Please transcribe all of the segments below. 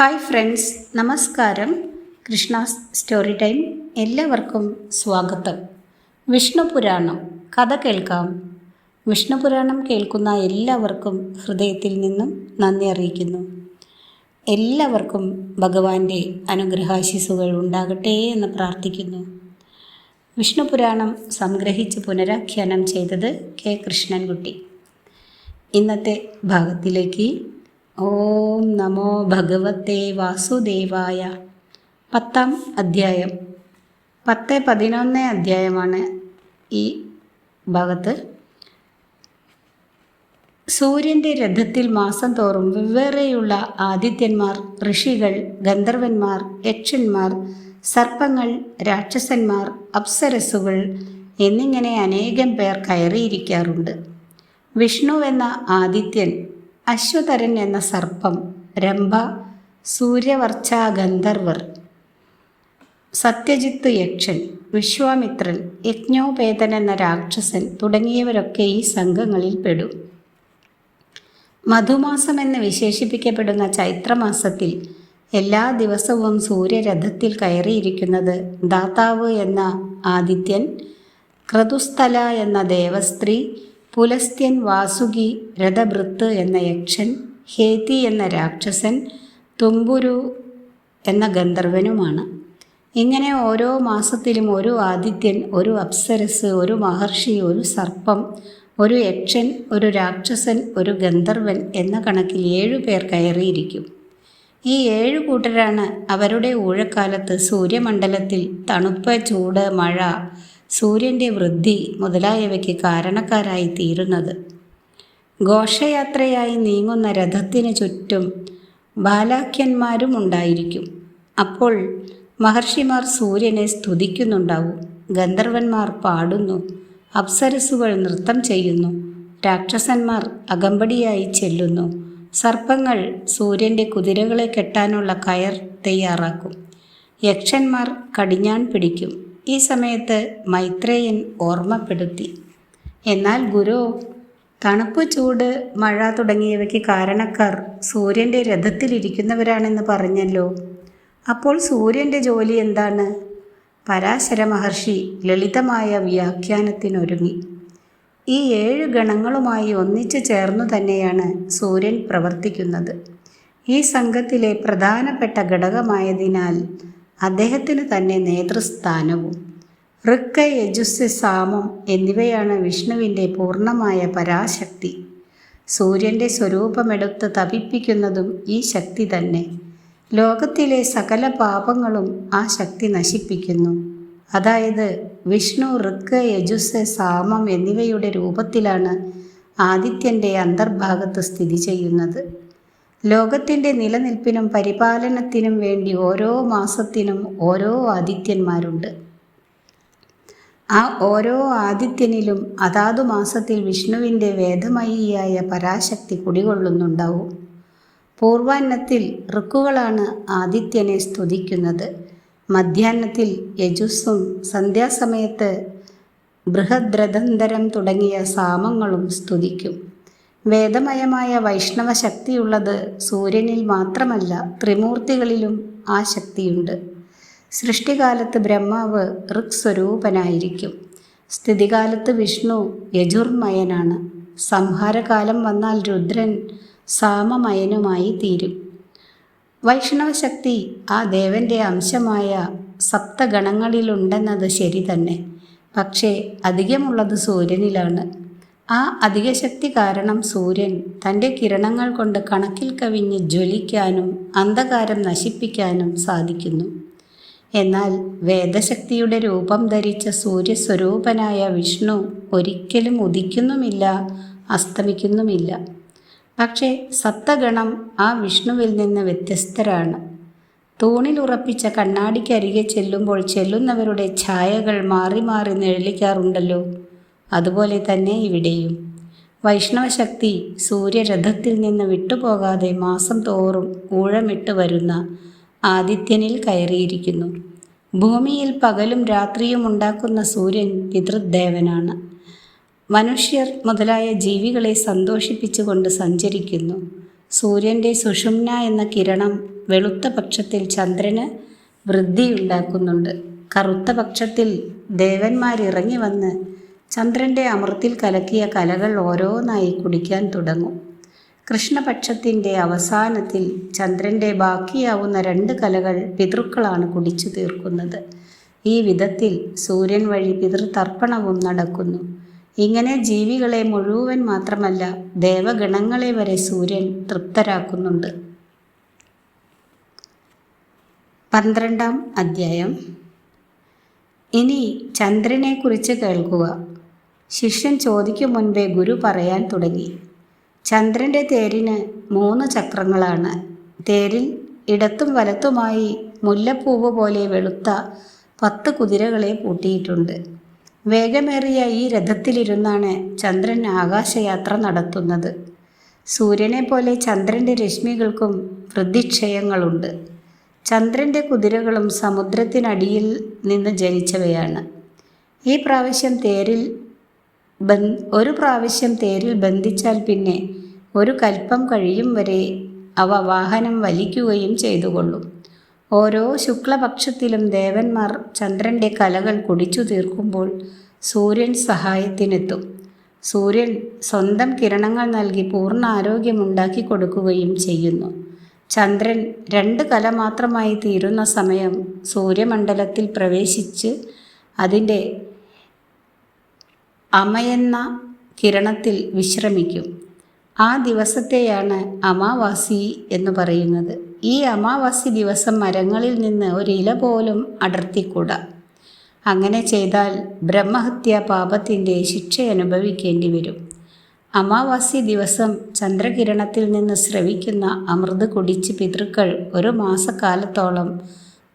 Hi friends നമസ്കാരം. Krishna story time എല്ലാവർക്കും സ്വാഗതം. വിഷ്ണു പുരാണം കഥ കേൾക്കാം. വിഷ്ണു പുരാണം കേൾക്കുന്ന എല്ലാവർക്കും ഹൃദയത്തിൽ നിന്നും നന്ദി അറിയിക്കുന്നു. എല്ലാവർക്കും ഭഗവാന്റെ അനുഗ്രഹാശിസുകൾ ഉണ്ടാകട്ടെ എന്ന് പ്രാർത്ഥിക്കുന്നു. വിഷ്ണു പുരാണം സംഗ്രഹിച്ച് പുനരാഖ്യാനം ചെയ്തത് കെ കൃഷ്ണൻകുട്ടി. ഇന്നത്തെ ഭാഗത്തിലേക്ക് ഓം നമോ ഭഗവത്തെ വാസുദേവായ. പത്താം അധ്യായം. പത്ത് പതിനൊന്ന് അധ്യായമാണ് ഈ ഭാഗത്ത്. സൂര്യന്റെ രഥത്തിൽ മാസം തോറും വെവ്വേറെയുള്ള ആദിത്യന്മാർ ഋഷികൾ ഗന്ധർവന്മാർ യക്ഷന്മാർ സർപ്പങ്ങൾ രാക്ഷസന്മാർ അപ്സരസുകൾ എന്നിങ്ങനെ അനേകം പേർ കയറിയിരിക്കാറുണ്ട്. വിഷ്ണു എന്ന ആദിത്യൻ അശ്വതരൻ എന്ന സർപ്പം രംഭ സൂര്യവർച്ച ഗന്ധർവർ. സത്യജിത്ത് യക്ഷൻ വിശ്വാമിത്രൻ യജ്ഞോപേതൻ എന്ന രാക്ഷസൻ തുടങ്ങിയവരൊക്കെ ഈ സംഘങ്ങളിൽ പെടും. മധുമാസം എന്ന് വിശേഷിപ്പിക്കപ്പെടുന്ന ചൈത്രമാസത്തിൽ എല്ലാ ദിവസവും സൂര്യരഥത്തിൽ കയറിയിരിക്കുന്നത് ദാതാവ് എന്ന ആദിത്യൻ ക്രതുസ്ഥല എന്ന ദേവസ്ത്രീ പുലസ്ത്യൻ വാസുകി രഥഭൃത്ത് എന്ന യക്ഷൻ ഹേതി എന്ന രാക്ഷസൻ തുമ്പുരു എന്ന ഗന്ധർവനുമാണ്. ഇങ്ങനെ ഓരോ മാസത്തിലും ഒരു ആദിത്യൻ ഒരു അപ്സരസ് ഒരു മഹർഷി ഒരു സർപ്പം ഒരു യക്ഷൻ ഒരു രാക്ഷസൻ ഒരു ഗന്ധർവൻ എന്ന കണക്കിൽ ഏഴു പേർ കയറിയിരിക്കും. ഈ ഏഴു കൂട്ടരാണ് അവരുടെ ഊഴക്കാലത്ത് സൂര്യമണ്ഡലത്തിൽ തണുപ്പ് ചൂട് മഴ സൂര്യന്റെ വൃദ്ധി മുതലായവയ്ക്ക് കാരണക്കാരായി തീരുന്നത്. ഘോഷയാത്രയായി നീങ്ങുന്ന രഥത്തിന് ചുറ്റും ബാലാഖ്യന്മാരും ഉണ്ടായിരിക്കും. അപ്പോൾ മഹർഷിമാർ സൂര്യനെ സ്തുതിക്കുന്നുണ്ടാവും. ഗന്ധർവന്മാർ പാടുന്നു. അപ്സരസുകൾ നൃത്തം ചെയ്യുന്നു. രാക്ഷസന്മാർ അകമ്പടിയായി ചെല്ലുന്നു. സർപ്പങ്ങൾ സൂര്യന്റെ കുതിരകളെ കെട്ടാനുള്ള കയർ തയ്യാറാക്കും. യക്ഷന്മാർ കടിഞ്ഞാൺ പിടിക്കും. ഈ സമയത്ത് മൈത്രേയൻ ഓർമ്മപ്പെടുത്തി. എന്നാൽ ഗുരു തണുപ്പ് ചൂട് മഴ തുടങ്ങിയവയ്ക്ക് കാരണക്കാർ സൂര്യന്റെ രഥത്തിലിരിക്കുന്നവരാണെന്ന് പറഞ്ഞല്ലോ. അപ്പോൾ സൂര്യന്റെ ജോലി എന്താണ്? പരാശര മഹർഷി ലളിതമായ വ്യാഖ്യാനത്തിനൊരുങ്ങി. ഈ ഏഴ് ഗണങ്ങളുമായി ഒന്നിച്ചു ചേർന്നു തന്നെയാണ് സൂര്യൻ പ്രവർത്തിക്കുന്നത്. ഈ സംഘത്തിലെ പ്രധാനപ്പെട്ട ഘടകമായതിനാൽ അദ്ദേഹത്തിന് തന്നെ നേതൃസ്ഥാനവും. ഋക്ക യജുസ് സാമം എന്നിവയാണ് വിഷ്ണുവിന്റെ പൂർണമായ പരാശക്തി. സൂര്യന്റെ സ്വരൂപമെടുത്ത് തപിപ്പിക്കുന്നതും ഈ ശക്തി തന്നെ. ലോകത്തിലെ സകല പാപങ്ങളും ആ ശക്തി നശിപ്പിക്കുന്നു. അതായത് വിഷ്ണു ഋക്ക യജുസ് സാമം എന്നിവയുടെ രൂപത്തിലാണ് ആദിത്യന്റെ അന്തർഭാഗത്ത് സ്ഥിതി ചെയ്യുന്നത്. ലോകത്തിന്റെ നിലനിൽപ്പിനും പരിപാലനത്തിനും വേണ്ടി ഓരോ മാസത്തിനും ഓരോ ആദിത്യന്മാരുണ്ട്. ആ ഓരോ ആദിത്യനിലും അതാതു മാസത്തിൽ വിഷ്ണുവിന്റെ വേദമയിയായ പരാശക്തി കുടികൊള്ളുന്നുണ്ടാവും. പൂർവാന്നത്തിൽ ഋക്കുകളാണ് ആദിത്യനെ സ്തുതിക്കുന്നത്. മധ്യാഹ്നത്തിൽ യജുസ്സും സന്ധ്യാസമയത്ത് ബൃഹദ്രഥന്തരം തുടങ്ങിയ സാമങ്ങളും സ്തുതിക്കും. വേദമയമായ വൈഷ്ണവ ശക്തിയുള്ളത് സൂര്യനിൽ മാത്രമല്ല ത്രിമൂർത്തികളിലും ആ ശക്തിയുണ്ട്. സൃഷ്ടികാലത്ത് ബ്രഹ്മാവ് ഋക് സ്വരൂപനായിരിക്കും സ്ഥിതികാലത്ത് വിഷ്ണു യജുർമയനാണ്. സംഹാരകാലം വന്നാൽ രുദ്രൻ സാമമയനുമായി തീരും. വൈഷ്ണവശക്തി ആ ദേവന്റെ അംശമായ സപ്തഗണങ്ങളിലുണ്ടെന്നത് ശരി തന്നെ. പക്ഷേ അധികമുള്ളത് സൂര്യനിലാണ്. ആ അധികശക്തി കാരണം സൂര്യൻ തന്റെ കിരണങ്ങൾ കൊണ്ട് കണക്കിൽ കവിഞ്ഞ് ജ്വലിക്കാനും അന്ധകാരം നശിപ്പിക്കാനും സാധിക്കുന്നു. എന്നാൽ വേദശക്തിയുടെ രൂപം ധരിച്ച സൂര്യസ്വരൂപനായ വിഷ്ണു ഒരിക്കലും ഉദിക്കുന്നുമില്ല അസ്തമിക്കുന്നുമില്ല. പക്ഷേ സത്തഗണം ആ വിഷ്ണുവിൽ നിന്ന് വ്യത്യസ്തരാണ്. തൂണിലുറപ്പിച്ച കണ്ണാടിക്കരികെ ചെല്ലുമ്പോൾ ചെല്ലുന്നവരുടെ ഛായകൾ മാറി മാറി നിഴലിക്കാറുണ്ടല്ലോ. അതുപോലെ തന്നെ ഇവിടെയും. വൈഷ്ണവശക്തി സൂര്യരഥത്തിൽ നിന്ന് വിട്ടുപോകാതെ മാസം തോറും ഊഴമിട്ട് വരുന്ന ആദിത്യനിൽ കയറിയിരിക്കുന്നു. ഭൂമിയിൽ പകലും രാത്രിയും ഉണ്ടാക്കുന്ന സൂര്യൻ പിതൃദേവനാണ്. മനുഷ്യർ മുതലായ ജീവികളെ സന്തോഷിപ്പിച്ചുകൊണ്ട് സഞ്ചരിക്കുന്നു. സൂര്യന്റെ സുഷുമ്ന എന്ന കിരണം വെളുത്ത പക്ഷത്തിൽ ചന്ദ്രന് വൃദ്ധിയുണ്ടാക്കുന്നുണ്ട്. കറുത്ത പക്ഷത്തിൽ ദേവന്മാരിറങ്ങി വന്ന് ചന്ദ്രന്റെ അമൃത്തിൽ കലക്കിയ കലകൾ ഓരോന്നായി കുടിക്കാൻ തുടങ്ങും. കൃഷ്ണപക്ഷത്തിന്റെ അവസാനത്തിൽ ചന്ദ്രന്റെ ബാക്കിയാവുന്ന രണ്ട് കലകൾ പിതൃക്കളാണ് കുടിച്ചു തീർക്കുന്നത്. ഈ വിധത്തിൽ സൂര്യൻ വഴി പിതൃതർപ്പണവും നടക്കുന്നു. ഇങ്ങനെ ജീവികളെ മുഴുവൻ മാത്രമല്ല ദേവഗണങ്ങളെ വരെ സൂര്യൻ തൃപ്തരാക്കുന്നുണ്ട്. പന്ത്രണ്ടാം അധ്യായം. ഇനി ചന്ദ്രനെക്കുറിച്ച് കേൾക്കുക. ശിഷ്യൻ ചോദിക്കും മുൻപേ ഗുരു പറയാൻ തുടങ്ങി. ചന്ദ്രന്റെ തേരിന് മൂന്ന് ചക്രങ്ങളാണ്. തേരിൽ ഇടത്തും വലത്തുമായി മുല്ലപ്പൂവ് പോലെ വെളുത്ത പത്ത് കുതിരകളെ പൂട്ടിയിട്ടുണ്ട്. വേഗമേറിയ ഈ രഥത്തിലിരുന്നാണ് ചന്ദ്രൻ ആകാശയാത്ര നടത്തുന്നത്. സൂര്യനെ പോലെ ചന്ദ്രന്റെ രശ്മികൾക്കും വൃദ്ധിക്ഷയങ്ങളുണ്ട്. ചന്ദ്രന്റെ കുതിരകളും സമുദ്രത്തിനടിയിൽ നിന്ന് ജനിച്ചവയാണ്. ഈ പ്രാവശ്യം തേരിൽ ഒരു പ്രാവശ്യം തേരിൽ ബന്ധിച്ചാൽ പിന്നെ ഒരു കൽപ്പം കഴിയും വരെ അവ വാഹനം വലിക്കുകയും ചെയ്തുകൊള്ളും. ഓരോ ശുക്ലപക്ഷത്തിലും ദേവന്മാർ ചന്ദ്രന്റെ കലകൾ കുടിച്ചു തീർക്കുമ്പോൾ സൂര്യൻ സഹായത്തിനെത്തും. സൂര്യൻ സ്വന്തം കിരണങ്ങൾ നൽകി പൂർണ ആരോഗ്യമുണ്ടാക്കി കൊടുക്കുകയും ചെയ്യുന്നു. ചന്ദ്രൻ രണ്ട് കല മാത്രമായി തീരുന്ന സമയം സൂര്യമണ്ഡലത്തിൽ പ്രവേശിച്ച് അതിന്റെ അമയെന്ന കിരണത്തിൽ വിശ്രമിക്കും. ആ ദിവസത്തെയാണ് അമാവാസി എന്ന് പറയുന്നത്. ഈ അമാവാസി ദിവസം മരങ്ങളിൽ നിന്ന് ഒരില പോലും അടർത്തിക്കൂടാ. അങ്ങനെ ചെയ്താൽ ബ്രഹ്മഹത്യാ പാപത്തിന്റെ ശിക്ഷ അനുഭവിക്കേണ്ടി വരും. അമാവാസി ദിവസം ചന്ദ്രകിരണത്തിൽ നിന്ന് ശ്രവിക്കുന്ന അമൃത് കുടിച്ച് പിതൃക്കൾ ഒരു മാസക്കാലത്തോളം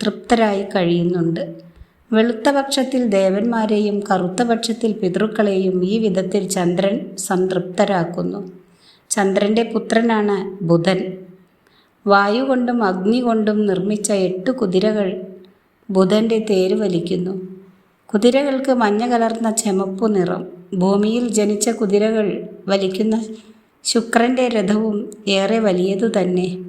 തൃപ്തരായി കഴിയുന്നുണ്ട്. വെളുത്ത പക്ഷത്തിൽ ദേവന്മാരെയും കറുത്ത പക്ഷത്തിൽ പിതൃക്കളെയും ഈ വിധത്തിൽ ചന്ദ്രൻ സംതൃപ്തരാക്കുന്നു. ചന്ദ്രന്റെ പുത്രനാണ് ബുധൻ. വായു കൊണ്ടും അഗ്നി കൊണ്ടും നിർമ്മിച്ച എട്ട് കുതിരകൾ ബുധന്റെ തേര് വലിക്കുന്നു. കുതിരകൾക്ക് മഞ്ഞ കലർന്ന ചെമപ്പു നിറം. ഭൂമിയിൽ ജനിച്ച കുതിരകൾ വലിക്കുന്ന ശുക്രന്റെ രഥവും ഏറെ വലിയതു തന്നെ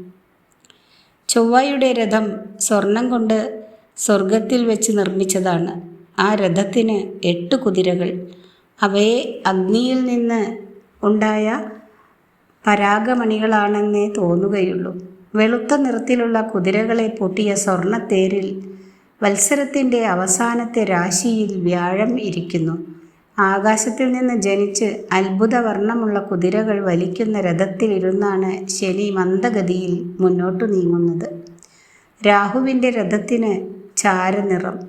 ചൊവ്വയുടെ രഥം സ്വർണം കൊണ്ട് സ്വർഗത്തിൽ വെച്ച് നിർമ്മിച്ചതാണ്. ആ രഥത്തിന് എട്ട് കുതിരകൾ. അവയെ അഗ്നിയിൽ നിന്ന് ഉണ്ടായ പരാഗമണികളാണെന്നേ തോന്നുകയുള്ളൂ. വെളുത്ത നിറത്തിലുള്ള കുതിരകളെ പൊട്ടിയ സ്വർണത്തേരിൽ വത്സരത്തിന്റെ അവസാനത്തെ രാശിയിൽ വ്യാഴം ഇരിക്കുന്നു. ആകാശത്തിൽ നിന്ന് ജനിച്ച് അത്ഭുത വർണമുള്ള കുതിരകൾ വലിക്കുന്ന രഥത്തിലിരുന്നാണ് ശനി മന്ദഗതിയിൽ മുന്നോട്ടു നീങ്ങുന്നത്. രാഹുവിന്റെ രഥത്തിന് ചാരനിറം.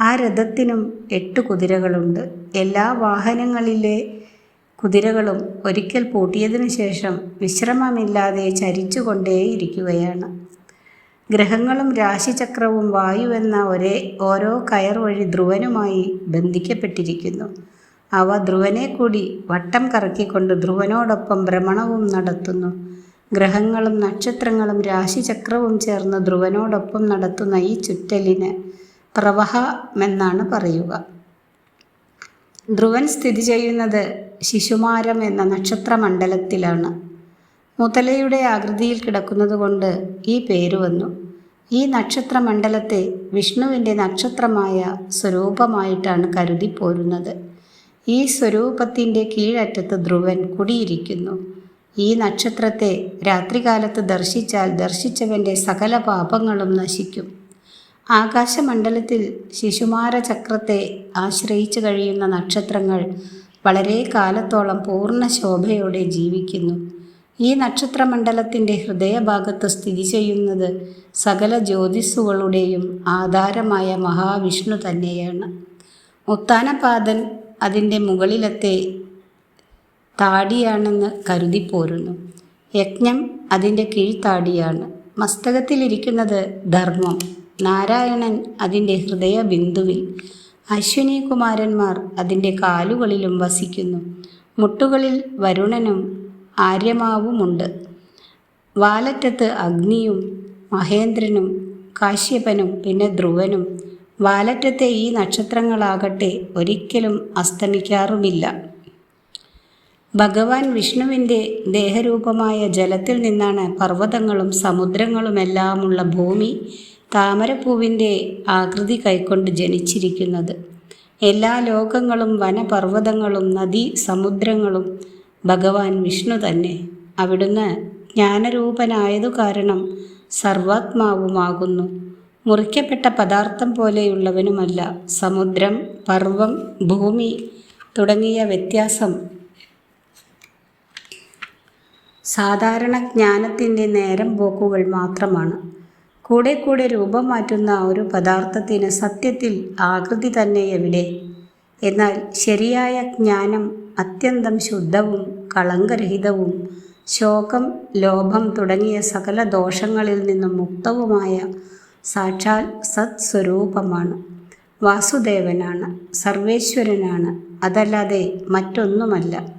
ആ രഥത്തിനും എട്ട് കുതിരകളുണ്ട്. എല്ലാ വാഹനങ്ങളിലെ കുതിരകളും ഒരിക്കൽ പൂട്ടിയതിനു ശേഷം വിശ്രമമില്ലാതെ ചരിച്ചുകൊണ്ടേയിരിക്കുകയാണ്. ഗ്രഹങ്ങളും രാശിചക്രവും വായുവെന്ന ഒരേ ഓരോ കയർ വഴി ധ്രുവനുമായി ബന്ധിക്കപ്പെട്ടിരിക്കുന്നു. അവ ധ്രുവനെ കൂടി വട്ടം കറക്കിക്കൊണ്ട് ധ്രുവനോടൊപ്പം ഭ്രമണവും നടത്തുന്നു. ഗ്രഹങ്ങളും നക്ഷത്രങ്ങളും രാശിചക്രവും ചേർന്ന് ധ്രുവനോടൊപ്പം നടത്തുന്ന ഈ ചുറ്റലിന് പ്രവഹമെന്നാണ് പറയുക. ധ്രുവൻ സ്ഥിതി ചെയ്യുന്നത് ശിശുമാരം എന്ന നക്ഷത്രമണ്ഡലത്തിലാണ്. മുതലയുടെ ആകൃതിയിൽ കിടക്കുന്നതുകൊണ്ട് ഈ പേര് വന്നു. ഈ നക്ഷത്രമണ്ഡലത്തെ വിഷ്ണുവിന്റെ നക്ഷത്രമായ സ്വരൂപമായിട്ടാണ് കരുതിപ്പോരുന്നത് ഈ സ്വരൂപത്തിന്റെ കീഴറ്റത്ത് ധ്രുവൻ കുടിയിരിക്കുന്നു. ഈ നക്ഷത്രത്തെ രാത്രികാലത്ത് ദർശിച്ചാൽ ദർശിച്ചവന്റെ സകല പാപങ്ങളും നശിക്കും. ആകാശമണ്ഡലത്തിൽ ശിശുമാര ചക്രത്തെ ആശ്രയിച്ചു കഴിയുന്ന നക്ഷത്രങ്ങൾ വളരെ കാലത്തോളം പൂർണ ശോഭയോടെ ജീവിക്കുന്നു. ഈ നക്ഷത്രമണ്ഡലത്തിന്റെ ഹൃദയഭാഗത്ത് സ്ഥിതി ചെയ്യുന്നത് സകല ജ്യോതിസ്സുകളുടെയും ആധാരമായ മഹാവിഷ്ണു തന്നെയാണ്. ഉത്താനപാദൻ അതിന്റെ മുകളിലത്തെ താടിയാണെന്ന് കരുതിപ്പോരുന്നു യജ്ഞം അതിന്റെ കീഴ്ത്താടിയാണ്. മസ്തകത്തിലിരിക്കുന്നത് ധർമ്മം. നാരായണൻ അതിന്റെ ഹൃദയ ബിന്ദുവിൽ അശ്വിനി കുമാരന്മാർ അതിന്റെ കാലുകളിലും വസിക്കുന്നു. മുട്ടുകളിൽ വരുണനും ആര്യമാവുമുണ്ട്. വാലറ്റത്ത് അഗ്നിയും മഹേന്ദ്രനും കാശ്യപനും പിന്നെ ധ്രുവനും. വാലറ്റത്തെ ഈ നക്ഷത്രങ്ങളാകട്ടെ ഒരിക്കലും അസ്തമിക്കാറുമില്ല. ഭഗവാൻ വിഷ്ണുവിന്റെ ദേഹരൂപമായ ജലത്തിൽ നിന്നാണ് പർവതങ്ങളും സമുദ്രങ്ങളുമെല്ലാമുള്ള ഭൂമി താമരപ്പൂവിന്റെ ആകൃതി കൈക്കൊണ്ട് ജനിച്ചിരിക്കുന്നത്. എല്ലാ ലോകങ്ങളും വനപർവതങ്ങളും നദീ സമുദ്രങ്ങളും ഭഗവാൻ വിഷ്ണു തന്നെ. അവിടുന്ന് ജ്ഞാനരൂപനായതു കാരണം സർവാത്മാവുമാകുന്നു. മുറിക്കപ്പെട്ട പദാർത്ഥം പോലെയുള്ളവനുമല്ല. സമുദ്രം പർവം ഭൂമി തുടങ്ങിയ വ്യത്യാസം സാധാരണ ജ്ഞാനത്തിന്റെ നേരം പോക്കുകൾ മാത്രമാണ്. കൂടെ കൂടെ രൂപം മാറ്റുന്ന ഒരു പദാർത്ഥത്തിന് സത്യത്തിൽ ആകൃതി തന്നെ എവിടെ? എന്നാൽ ശരിയായ ജ്ഞാനം അത്യന്തം ശുദ്ധവും കളങ്കരഹിതവും ശോകം ലോഭം തുടങ്ങിയ സകല ദോഷങ്ങളിൽ നിന്നും മുക്തവുമായ സാക്ഷാൽ സത് സ്വരൂപമാണ് വാസുദേവനാണ് സർവേശ്വരനാണ് അതല്ലാതെ മറ്റൊന്നുമല്ല.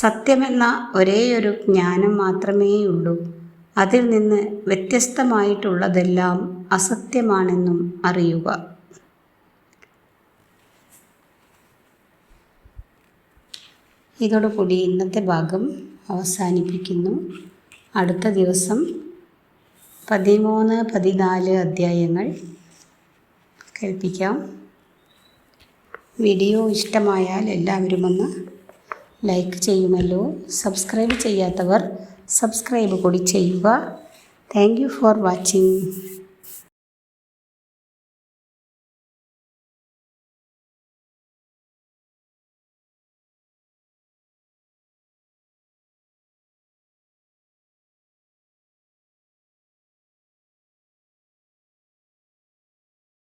സത്യമെന്ന ഒരേയൊരു ജ്ഞാനം മാത്രമേയുള്ളൂ. അതിൽ നിന്ന് വ്യത്യസ്തമായിട്ടുള്ളതെല്ലാം അസത്യമാണെന്നും അറിയുക. ഇതോടുകൂടി ഇന്നത്തെ ഭാഗം അവസാനിപ്പിക്കുന്നു. അടുത്ത ദിവസം പതിമൂന്ന് പതിനാല് അധ്യായങ്ങൾ കേൾപ്പിക്കാം. വീഡിയോ ഇഷ്ടമായാൽ എല്ലാവരും ഒന്ന് ലൈക്ക് ചെയ്യുമല്ലോ സബ്സ്ക്രൈബ് ചെയ്യാത്തവർ സബ്സ്ക്രൈബ് കൂടി ചെയ്യുക താങ്ക് യു ഫോർ വാച്ചിങ്